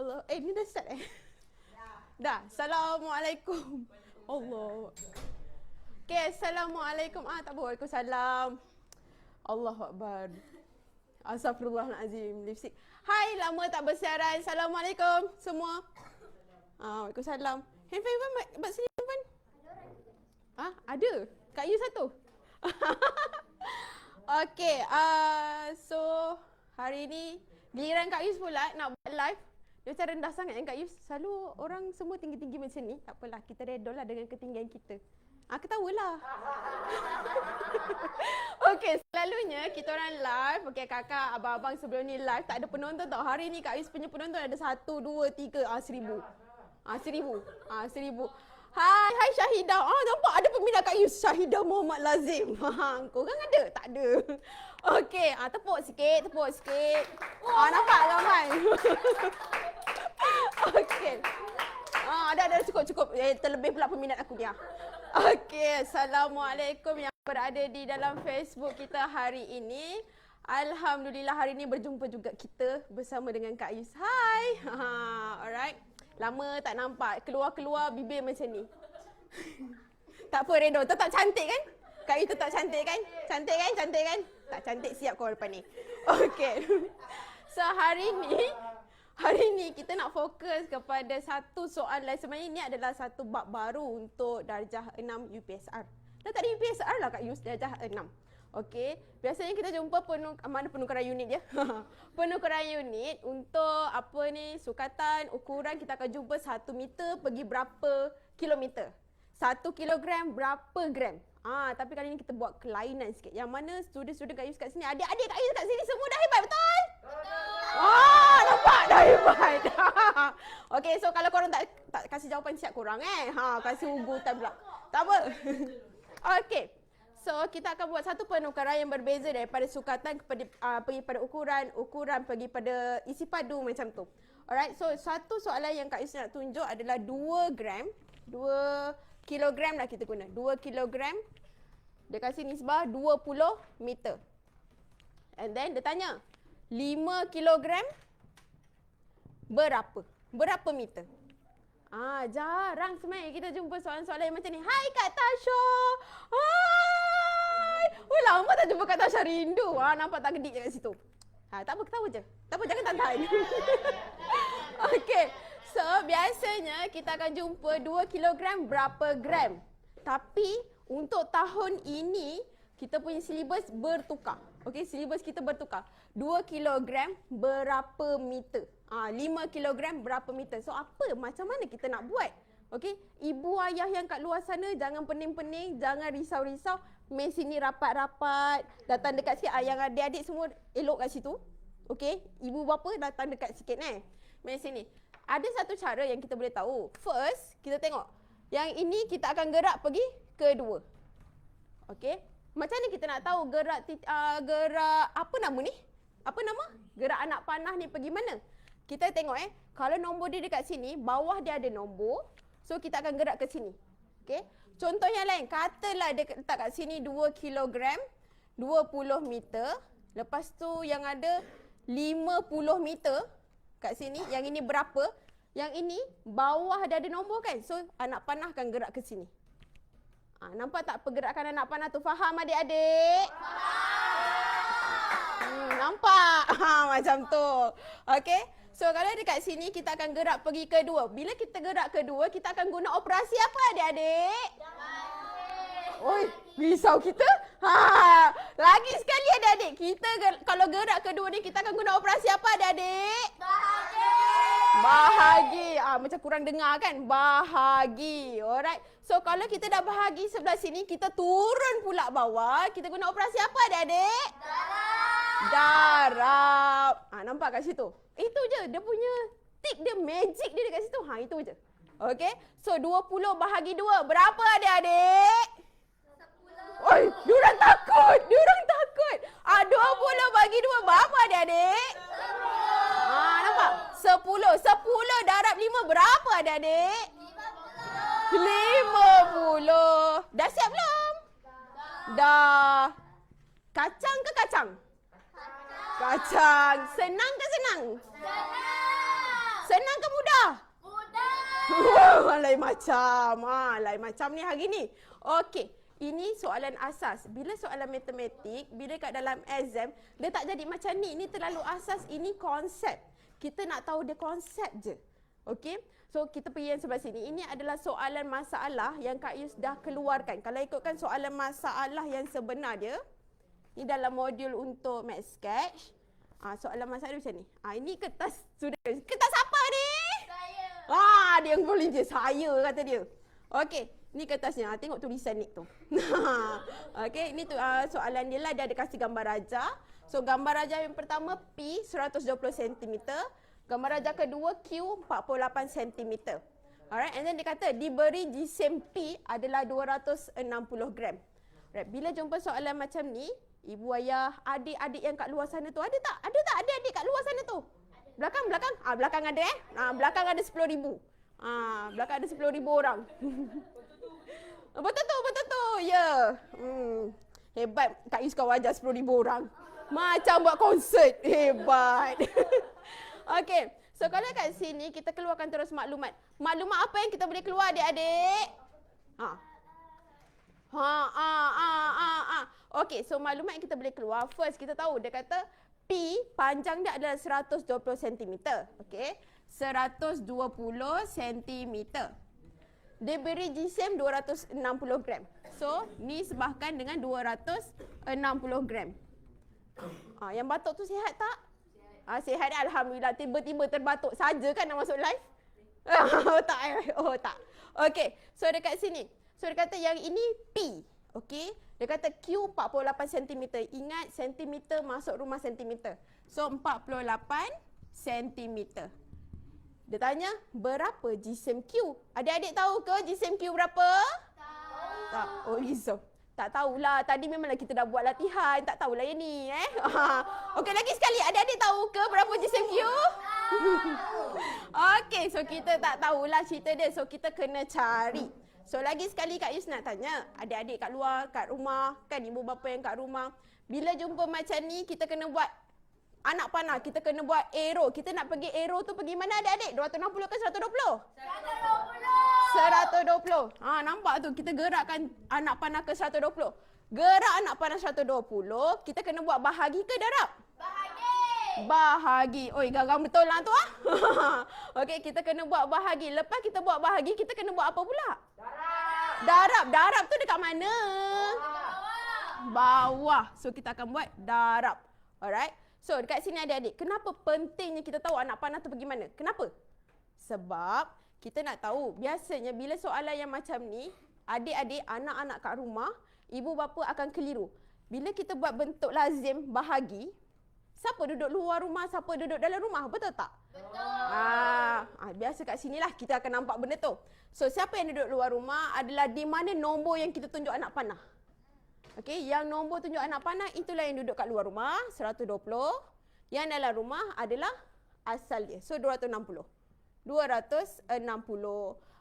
Allah. Eh, ni dah start eh? Dah. Assalamualaikum. Allah. Okay, Assalamualaikum. Ah, tak apa. Waalaikumsalam. Allah Akbar. Astagfirullahalazim. Lipstick. Hai, lama tak bersiaran. Assalamualaikum semua. Ah, Waalaikumsalam. Handphone Irfan, buat sini Irfan. Ah, ada. Kak Yu satu. okay, uh, so hari ni giliran Kak Yus pula nak buat live. Dia macam rendah sangat kan Kak Yus. Selalu orang semua tinggi-tinggi macam ni. Tak apalah, kita redor lah dengan ketinggian kita. Ah, ketawalah. okay, selalunya kita orang live. Okay, kakak, abang-abang sebelum ni live. Tak ada penonton tau. Hari ni Kak Yus punya penonton ada satu, dua, tiga, ah, seribu. Ah, seribu. Ah, seribu. Hai, hai Syahidah. Ah, nampak ada peminat Kak Yus. Syahidah Muhammad Lazim. Ha, korang ada? Tak ada. Okey, ah, tepuk sikit, tepuk sikit. Ah, nampak ramai. Okey. Ah, ada ada cukup cukup. Eh, terlebih pula peminat aku dia. Okey, Assalamualaikum yang berada di dalam Facebook kita hari ini. Alhamdulillah hari ini berjumpa juga kita bersama dengan Kak Yus. Hai. Ha, alright. Lama tak nampak. Keluar-keluar bibir macam ni. tak apa Redo, tetap cantik kan? Kak Yu tetap cantik kan? Cantik kan? Cantik kan? Tak cantik siap kau depan ni. Okey. So hari ni hari ni kita nak fokus kepada satu soalan. Sebenarnya ini adalah satu bab baru untuk darjah 6 UPSR. Dah tak ada UPSR lah Kak Yus, darjah 6. Okey, biasanya kita jumpa penuk mana penukaran unit dia? penukaran unit untuk apa ni sukatan, ukuran kita akan jumpa 1 meter pergi berapa kilometer. 1 kilogram berapa gram. Ah, tapi kali ni kita buat kelainan sikit. Yang mana student-student Kak Yus kat sini, adik-adik Kak Yus kat sini semua dah hebat, betul? Betul. Ah, nampak dah hebat. Okey, so kalau korang tak tak kasih jawapan siap korang eh. Ha, kasih ugutan pula. Tak apa. Okey. So kita akan buat satu penukaran yang berbeza daripada sukatan kepada uh, pergi pada ukuran, ukuran pergi pada isi padu macam tu. Alright, so satu soalan yang Kak Yus nak tunjuk adalah 2 gram, 2 kilogram lah kita guna. 2 kilogram, dia kasih nisbah 20 meter. And then dia tanya, 5 kilogram berapa? Berapa meter? Ah, jarang sebenarnya kita jumpa soalan-soalan macam ni. Hai Kak Tasha. Hai. Lama tak jumpa Kak Tasha rindu. Ah, nampak tak gedik kat situ. Ha, tak apa, ketawa je. Tak apa, jangan tahan. Okey. So, biasanya kita akan jumpa 2 kilogram berapa gram. Tapi, untuk tahun ini, kita punya silibus bertukar. Okey, silibus kita bertukar. 2 kilogram berapa meter. Ah, 5 kilogram berapa meter. So, apa? Macam mana kita nak buat? Okey, ibu ayah yang kat luar sana jangan pening-pening, jangan risau-risau. Mes sini rapat-rapat, datang dekat sikit. Ah, yang adik-adik semua elok kat situ. Okey, ibu bapa datang dekat sikit eh. Mes sini. Ada satu cara yang kita boleh tahu. First, kita tengok. Yang ini kita akan gerak pergi kedua. Okey. Macam mana kita nak tahu gerak uh, gerak apa nama ni? Apa nama? Gerak anak panah ni pergi mana? Kita tengok eh. Kalau nombor dia dekat sini, bawah dia ada nombor. So kita akan gerak ke sini. Okey. Contoh yang lain, katalah dia letak kat sini 2 kilogram, 20 meter. Lepas tu yang ada 50 meter kat sini. Yang ini berapa? Yang ini bawah dia ada nombor kan? So anak panah akan gerak ke sini. Ha, nampak tak pergerakan anak panah tu? Faham adik-adik? Hmm, nampak? Ha, macam tu. Okey. So kalau dekat sini kita akan gerak pergi kedua. Bila kita gerak kedua, kita akan guna operasi apa adik-adik? Oi, risau kita? Ha, lagi sekali adik-adik. Kita ger- kalau gerak kedua ni kita akan guna operasi apa adik-adik? Bahagi. Bahagi. Ah macam kurang dengar kan? Bahagi. Alright. So kalau kita dah bahagi sebelah sini, kita turun pula bawah. Kita guna operasi apa adik-adik? Darab. Ah nampak kat situ? Itu je. Dia punya tik dia magic dia dekat situ. Ha itu je. Okay. So 20 bahagi 2. Berapa adik-adik? Oi, diorang takut. Diorang takut. Ah, 20 bagi 2 berapa adik-adik? Ah, nampak? 10. 10 darab 5 berapa adik-adik? 50. Dah siap belum? Dah. Kacang ke kacang? Kacang. Senang ke senang? Senang. Senang ke mudah? Mudah. lain macam. Ha, lain macam ni hari ni. Okey. Ini soalan asas. Bila soalan matematik, bila kat dalam exam, dia tak jadi macam ni. Ini terlalu asas. Ini konsep. Kita nak tahu dia konsep je. Okey. So kita pergi yang sebelah sini. Ini adalah soalan masalah yang Kak Yus dah keluarkan. Kalau ikutkan soalan masalah yang sebenar dia, ini dalam modul untuk Math Sketch. Ah, soalan dia macam ni. Ah, ini kertas sudah. Kertas apa ni? Saya. Ah, dia yang volunteer. Saya kata dia. Okey, ni kertasnya. Ah, tengok tulisan ni tu. Okey, ini tu uh, soalan dia lah. Dia ada kasih gambar raja. So, gambar raja yang pertama P 120 cm. Gambar raja kedua Q 48 cm. Alright, and then dia kata diberi jisim P adalah 260 gram. Right, bila jumpa soalan macam ni, ibu ayah, adik-adik yang kat luar sana tu ada tak? Ada tak adik-adik kat luar sana tu? Belakang, belakang. Ah, belakang ada eh. Ah, belakang ada 10,000. Ah, belakang ada 10,000 orang. betul tu, betul tu. Ya. Yeah. Hmm. Hebat Kak Yus kau ajar 10,000 orang. Macam buat konsert. Hebat. Okey. So kalau kat sini kita keluarkan terus maklumat. Maklumat apa yang kita boleh keluar adik-adik? Ha. Ha, ha, ha, ha, ha. Okey, so maklumat yang kita boleh keluar. First, kita tahu dia kata P panjang dia adalah 120 cm. Okey. 120 cm. Dia beri jisim 260 gram. So, ni sebahkan dengan 260 gram. Ah, yang batuk tu sihat tak? Ah, sihat alhamdulillah. Tiba-tiba terbatuk saja kan nak masuk live? oh tak eh. Oh tak. Okey. So dekat sini. So dia kata yang ini P. Okey. Dia kata Q 48 cm. Ingat cm masuk rumah cm. So 48 cm. Dia tanya berapa jisim Q? Adik-adik tahu ke jisim Q berapa? Tahu. Tak. Oh risau. Tak tahulah. Tadi memanglah kita dah buat latihan. Tak tahulah yang ni eh. Okey lagi sekali. Adik-adik tahu ke berapa jisim Q? Okey, so kita tak tahulah cerita dia. So kita kena cari. So lagi sekali Kak Yus nak tanya, adik-adik kat luar, kat rumah, kan ibu bapa yang kat rumah. Bila jumpa macam ni, kita kena buat anak panah. Kita kena buat arrow. Kita nak pergi arrow tu pergi mana adik-adik? 260 ke 120? 120. Ha, nampak tu kita gerakkan anak panah ke 120. Gerak anak panah 120, kita kena buat bahagi ke darab? Bahagi. Oi, garang betul lah tu ah. Okey, kita kena buat bahagi. Lepas kita buat bahagi, kita kena buat apa pula? Darab. Darab. Darab tu dekat mana? Bawah. Bawah. So kita akan buat darab. Alright. So dekat sini adik-adik, kenapa pentingnya kita tahu anak panah tu pergi mana? Kenapa? Sebab kita nak tahu biasanya bila soalan yang macam ni, adik-adik, anak-anak kat rumah, ibu bapa akan keliru. Bila kita buat bentuk lazim bahagi, siapa duduk luar rumah, siapa duduk dalam rumah, betul tak? Betul. Ah, ah, biasa kat sinilah kita akan nampak benda tu. So siapa yang duduk luar rumah adalah di mana nombor yang kita tunjuk anak panah. Okey, yang nombor tunjuk anak panah itulah yang duduk kat luar rumah 120. Yang dalam rumah adalah asal dia. So 260. 260.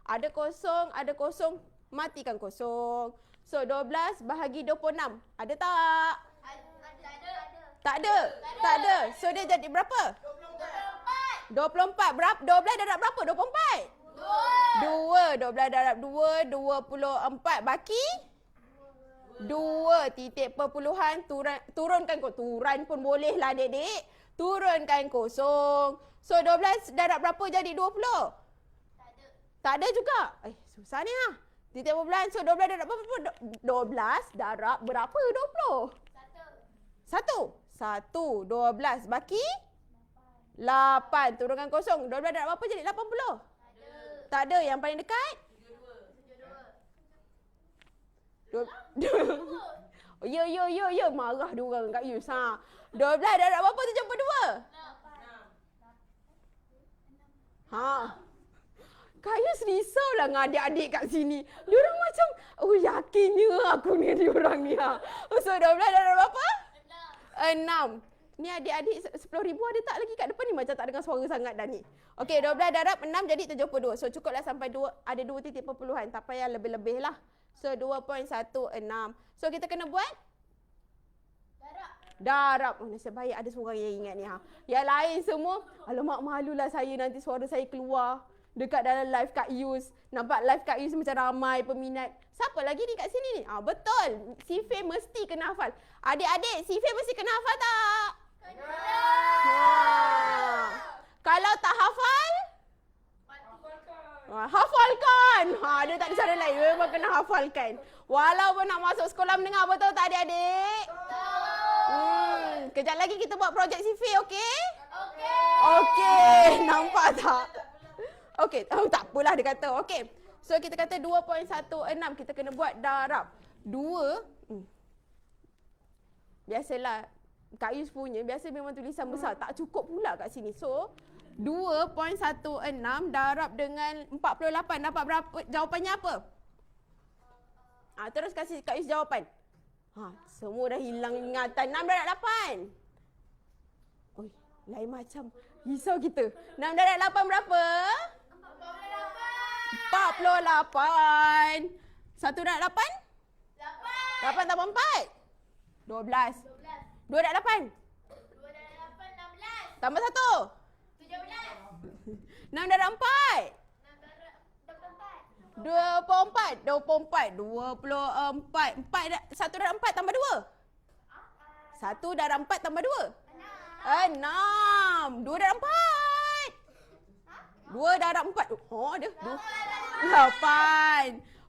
Ada kosong, ada kosong, matikan kosong. So 12 bahagi 26. Ada tak? Tak ada. Tak ada. So dia jadi berapa? 24. 24. Berapa? 12 darab berapa? 24. 2. 12 darab 2, 24. Baki? 2 titik perpuluhan turun, turunkan kau. Turun pun boleh lah adik-adik. Turunkan kosong. So 12 darab berapa jadi 20? Tak ada. Tak ada juga. Eh susah ni lah. Titik perpuluhan. So 12 darab berapa? 12 darab berapa? 20. Satu. Satu. Satu. 12. Baki? 8. Turunkan kosong. 12 darab berapa jadi 80? Ada. Tak ada. Yang paling dekat? Dua. Dua. Oh, ya, ya, ya, ya. Marah dia orang kat Yus. Ha. 12 darab berapa tu jumpa 2? Ha. Kak Yus risau lah dengan adik-adik kat sini. Diorang macam, oh yakinnya aku ni diorang ni. Ha. So 12 darab berapa? Enam. 6. Ni adik-adik 10 ribu ada tak lagi kat depan ni? Macam tak dengar suara sangat dah ni. Okey, 12 darab 6 jadi 72. So cukuplah sampai 2, ada 2 titik perpuluhan. Tak payah lebih-lebih lah. So 2.16. So kita kena buat Darab. Darab. Oh, nasib baik ada seorang yang ingat ni ha. Yang lain semua, alamak malulah saya nanti suara saya keluar dekat dalam live Kak Yus. Nampak live Kak Yus macam ramai peminat. Siapa lagi ni kat sini ni? Ah betul. Si Faye mesti kena hafal. Adik-adik, si Faye mesti kena hafal tak? Ha. Kalau tak hafal, Ha, hafalkan. Ha, dia tak ada cara lain. Memang kena hafalkan. Walaupun nak masuk sekolah menengah, betul tak adik-adik? Hmm, kejap lagi kita buat projek CV, okey? Okey. Okey, nampak tak? Okey, oh, tak apalah dia kata. Okey. So kita kata 2.16 kita kena buat darab. 2 hmm. Biasalah Kak Yus punya biasa memang tulisan besar, tak cukup pula kat sini. So 2.16 darab dengan 48 dapat berapa? Jawapannya apa? Ha, terus kasih Kak Yus jawapan. Ha, semua dah hilang ingatan. 6 darab 8. Oi, lain macam. Risau kita. 6 darab 8 berapa? 48. 1 darab 8? 8 tambah 4? 12. 2 darab 8? Tambah 1? 6 darab 4? 24. 24. 24. 4 da- 1 darab 4 tambah 2? 1 darab 4 tambah 2? 6. 2 darab 4. 2 darab 4. Oh, ada. 8.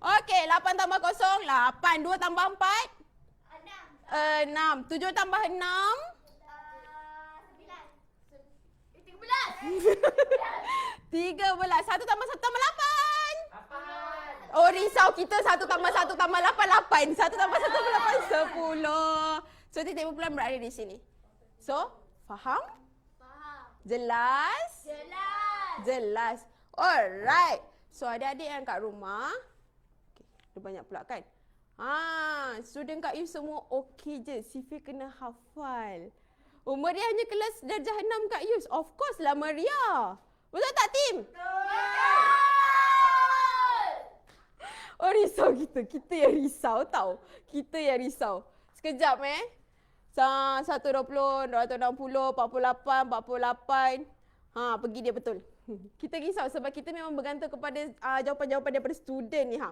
Okey, 8 tambah 0, 8. 2 tambah 4? 6. 7 tambah 6? 13. 1 tambah 1 tambah 8? Oh risau kita 1 tambah 1 tambah 8, 8. 1 tambah 1 tambah 8, 10. So titik kumpulan berada di sini. So, faham? Jelas? Jelas. Alright. So adik-adik yang kat rumah. Okay, dia banyak pula kan? Ha, student kat you semua okey je. Sifi kena hafal. Oh, Maria hanya kelas darjah 6 kat Yus. Of course lah Maria. Betul tak tim? Oh risau kita. Kita yang risau tau. Kita yang risau. Sekejap eh. Sa 120, 260, 48, 48. Ha, pergi dia betul. Kita risau sebab kita memang bergantung kepada uh, jawapan-jawapan daripada student ni ha.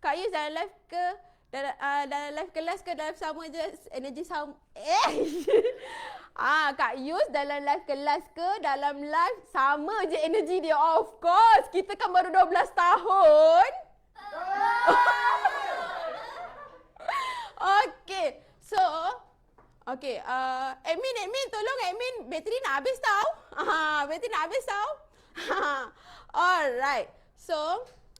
Kak Yus dalam live ke dalam, uh, dalam live kelas ke dalam sama je energi sama eh ah Kak Yus dalam live kelas ke dalam live sama je energi dia of course kita kan baru 12 tahun Okay, so Okay, uh, admin, admin, tolong admin, bateri nak habis tau. Ha, bateri nak habis tau. Alright, so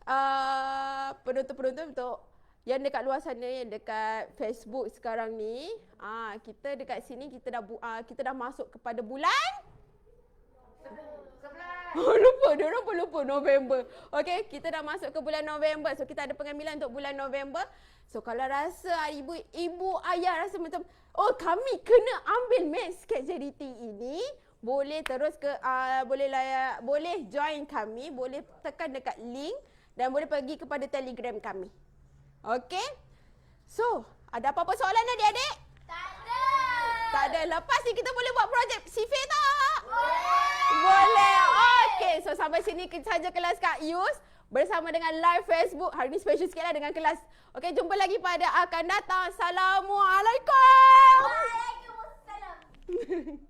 uh, penonton-penonton untuk yang dekat luar sana, yang dekat Facebook sekarang ni, ah uh, kita dekat sini kita dah uh, kita dah masuk kepada bulan Oh, lupa, dia orang pun lupa November. Okey, kita dah masuk ke bulan November. So kita ada pengambilan untuk bulan November. So kalau rasa ibu ibu ayah rasa macam oh kami kena ambil maths charity ini, boleh terus ke uh, boleh layak, boleh join kami, boleh tekan dekat link dan boleh pergi kepada Telegram kami. Okey? So, ada apa-apa soalan adik-adik? Tak ada. Lepas ni kita boleh buat projek CV tak? Boleh. Okey, so sampai sini saja kelas Kak Yus bersama dengan live Facebook. Hari ni special sikit lah dengan kelas. Okey, jumpa lagi pada akan datang. Assalamualaikum. Waalaikumsalam.